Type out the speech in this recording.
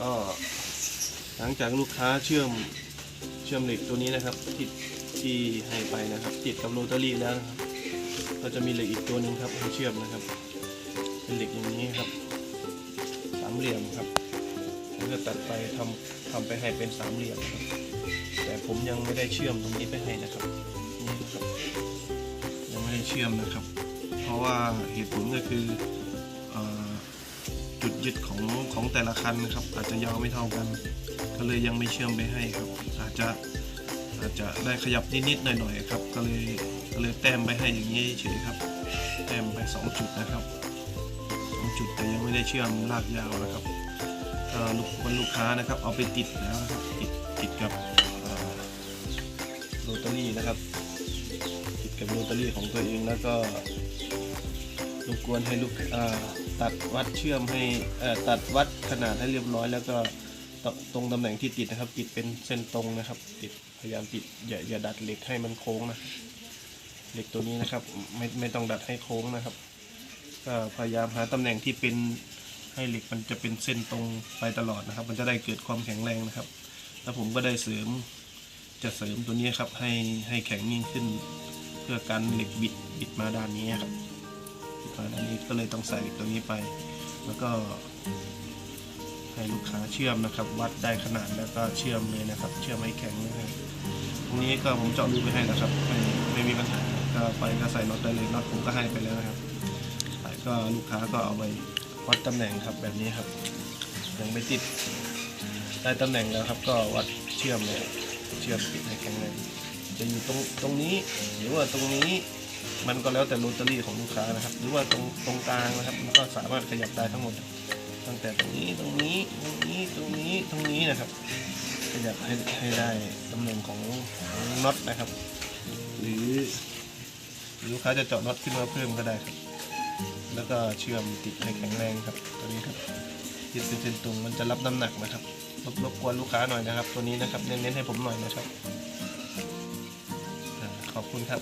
ก็หลังจากลูกค้าเชื่อมเชื่อมเหล็กตัวนี้นะครับที่ที่ให้ไปนะครับ ติดกับโรตารี่แล้วนะครับก็จะมีเหล็กอีกตัวหนึ่งครับให้เชื่อมนะครับ เป็นเหล็กอย่างนี้ครับ สามเหลี่ยมครับผมจะตัดไปทำทำไปให้เป็นสามเหลี่ยมครับ แต่ผมยังไม่ได้เชื่อมตรงนี้ไปให้นะครับนี่ครับยังไม่ได้เชื่อมนะครับ เพราะว่าเหตุผลก็คือ จุดยึดของของแต่ละคันนะครับ อาจจะยาวไม่เท่ากัน ก็เลยยังไม่เชื่อมไปให้ครับ อาจจะอาจจะได้ขยับนิดๆหน่อยๆครับ ก็เลยก็เลยแต้มไปให้อย่างนี้เฉยครับ แต้มไปสองจุดนะครับสองจุดแต่ยังไม่ได้เชื่อมลากยาวนะครับลูกคนลูกค้านะครับ เอาไปติดแล้วนะครับติดติดกับโรตารี่นะครับติดกับโรตารี่ของตัวเองแล้วก็รบกวนให้ลูกอ่า ตัดวัดเชื่อมให้ตัดวัดขนาดให้เรียบร้อย แล้วก็ตตรงตำแหน่งที่ติดนะครับ ติดเป็นเส้นตรงนะครับ ติดพยายามติดอย่าอย่าดัดเหล็กให้มันโค้งนะเหล็กตัวนี้นะครับ ไม่ไม่ต้องดัดให้โค้งนะครับก็พยายามหาตำแหน่งที่เป็นให้เหล็กมันจะเป็นเส้นตรงไปตลอดนะครับ มันจะได้เกิดความแข็งแรงนะครับ แล้วผมก็ได้เสริมจะเสริมตัวนี้ครับให้ให้แข็งยิ่งขึ้น เพื่อกันเหล็กบิดบิดมาด้านนี้ครับ บิดมาด้านนี้ก็เลยต้องใส่ตัวนี้ไป แล้วก็ให้ลูกค้าเชื่อมนะครับ วัดได้ขนาดแล้วก็เชื่อมเลยนะครับ เชื่อมให้แข็งนะครับตรงนี้ก็ผมเจาะรูไปให้นะครับไม่ไม่มีปัญหาก็ไปก็ใส่น็อตได้เลยน็อตผมก็ให้ไปแล้วนะครับก็ลูกค้าก็เอาไปวัดตำแหน่งครับแบบนี้ครับ ยังไม่ติดได้ตำแหน่งแล้วครับ ก็วัดเชื่อมเลยเชื่อมติดให้แข็งแรงจะอยู่ตรงตรงนี้หรือว่าตรงนี้ มันก็แล้วแต่โรตารี่ของลูกค้านะครับ หรือว่าตรงตรงกลางนะครับ มันก็สามารถขยับได้ทั้งหมด ตั้งแต่ตรงนี้ตรงนี้ตรงนี้ตรงนี้ตรงนี้นะครับ ขยับให้ให้ได้ตำแหน่งของของน็อตนะครับ หรือหรือลูกค้าจะเจาะน็อตขึ้นมาเพิ่มก็ได้ครับ แล้วก็เชื่อมติดให้แข็งแรงครับตัวนี้ครับติดเป็นเส้นตรงมันจะรับน้ำหนักนะครับรบรบกวนลูกค้าหน่อยนะครับ ตัวนี้นะครับเน้นๆให้ผมหน่อยนะครับขอบคุณครับ